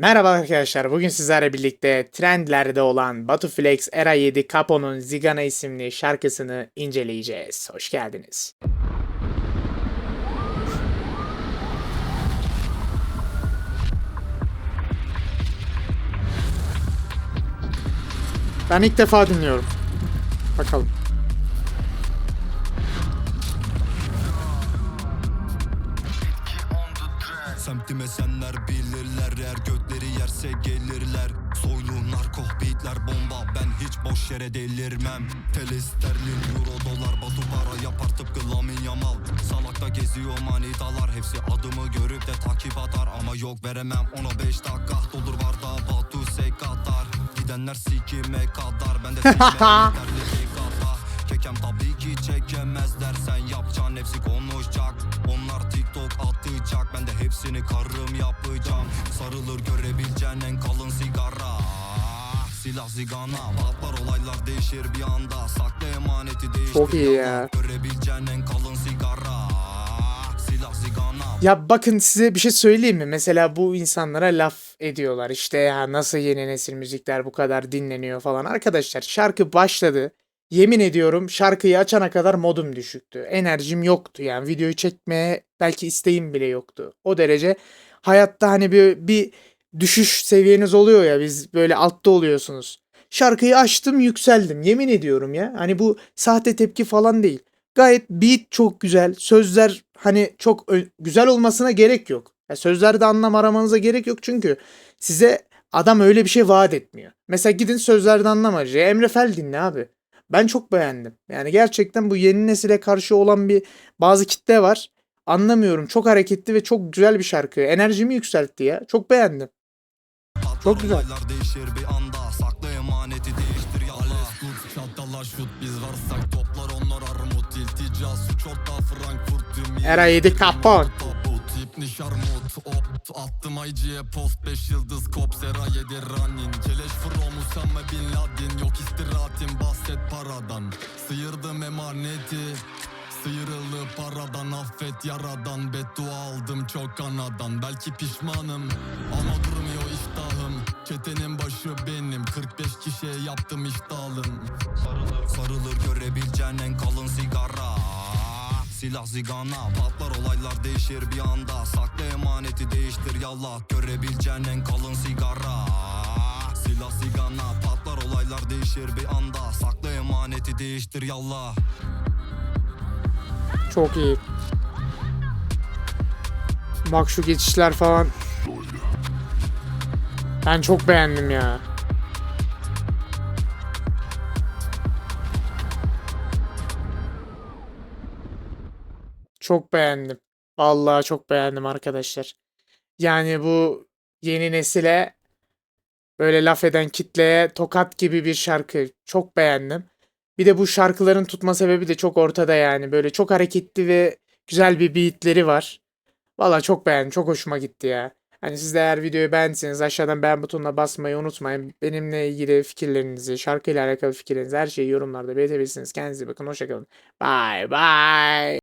Merhaba arkadaşlar. Bugün sizlerle birlikte trendlerde olan Batuflex Era 7 Capo'nun Zigana isimli şarkısını inceleyeceğiz. Hoş geldiniz. Ben ilk defa dinliyorum. Bakalım. Semtime senler bilirler Eğer gökleri yerse gelirler. Soylu narko beatler bomba Ben hiç boş yere delirmem. TL sterlin euro dolar Batu para yapar tıpkı Lamin Yamal. Salakta geziyor manitalar Hepsi adımı görüp de takip atar. Ama yok veremem ona 5 dakika Doldur var da Batu sek atar. Gidenler sikime kadar Ben de kata Kekem tabii ki çekemezler Sen yapacaksın hepsi konuşacak hepsini karım yapacağım Sarılır görebileceğin en kalın sigara Silah zigana Patlar olaylar değişir bir anda Sakla emaneti değiştir Çok iyi ya. Görebileceğin en kalın sigara Silah zigana Ya bakın size bir şey söyleyeyim mi? Mesela bu insanlara laf ediyorlar. İşte ya nasıl yeni nesil müzikler bu kadar dinleniyor falan. Arkadaşlar şarkı başladı. Yemin ediyorum şarkıyı açana kadar modum düşüktü. Enerjim yoktu yani videoyu çekmeye belki isteğim bile yoktu. O derece hayatta hani bir, bir düşüş seviyeniz oluyor ya biz böyle altta oluyorsunuz. Şarkıyı açtım yükseldim yemin ediyorum ya. Hani bu sahte tepki falan değil. Gayet beat çok güzel. Sözler hani çok güzel olmasına gerek yok. Ya sözlerde anlam aramanıza gerek yok çünkü size adam öyle bir şey vaat etmiyor. Mesela gidin sözlerde anlam arayın. Emre Fel dinle abi. Ben çok beğendim. Yani gerçekten bu yeni nesile karşı olan bir bazı kitle var. Anlamıyorum. Çok hareketli ve çok güzel bir şarkı. Enerjimi yükseltti ya. Çok beğendim. Çok güzel. değişir bir anda Sakla emaneti değiştir ya Allah Şut biz varsak toplar onlar armut İltica suç orta Frankfurt tüm Era 7 Capon. Tabut ipni şarmut Opt attım IG'ye post 5 yıldız kop Sera 7 running Keleş paradan Sıyırdım emaneti Sıyrıldı paradan. Affet yaradan Beddua aldım çok anadan Belki pişmanım ama durmuyor iştahım. Çetenin başı benim 45 kişiye yaptım iştahım. Sarılır, Sarılır görebileceğin en kalın sigara. Silah zigana patlar olaylar değişir bir anda. Sakla emaneti değiştir yallah Görebileceğin en kalın sigara. Silah zigana patlar olaylar değişir bir anda. Sakla emaneti değiştir yallah Çok iyi. Bak şu geçişler falan. Ben çok beğendim ya. Çok beğendim. Vallahi çok beğendim arkadaşlar. Yani bu yeni nesile böyle laf eden kitleye tokat gibi bir şarkı. Çok beğendim. Bir de bu şarkıların tutma sebebi de çok ortada yani. Böyle çok hareketli ve güzel bir beatleri var. Valla çok beğendim. Çok hoşuma gitti ya. Hani siz de eğer videoyu beğendiyseniz aşağıdan beğen butonuna basmayı unutmayın. Benimle ilgili fikirlerinizi, şarkıyla alakalı fikirlerinizi her şeyi yorumlarda belirtebilirsiniz. Kendinize bakın. Hoşçakalın. Bye bye.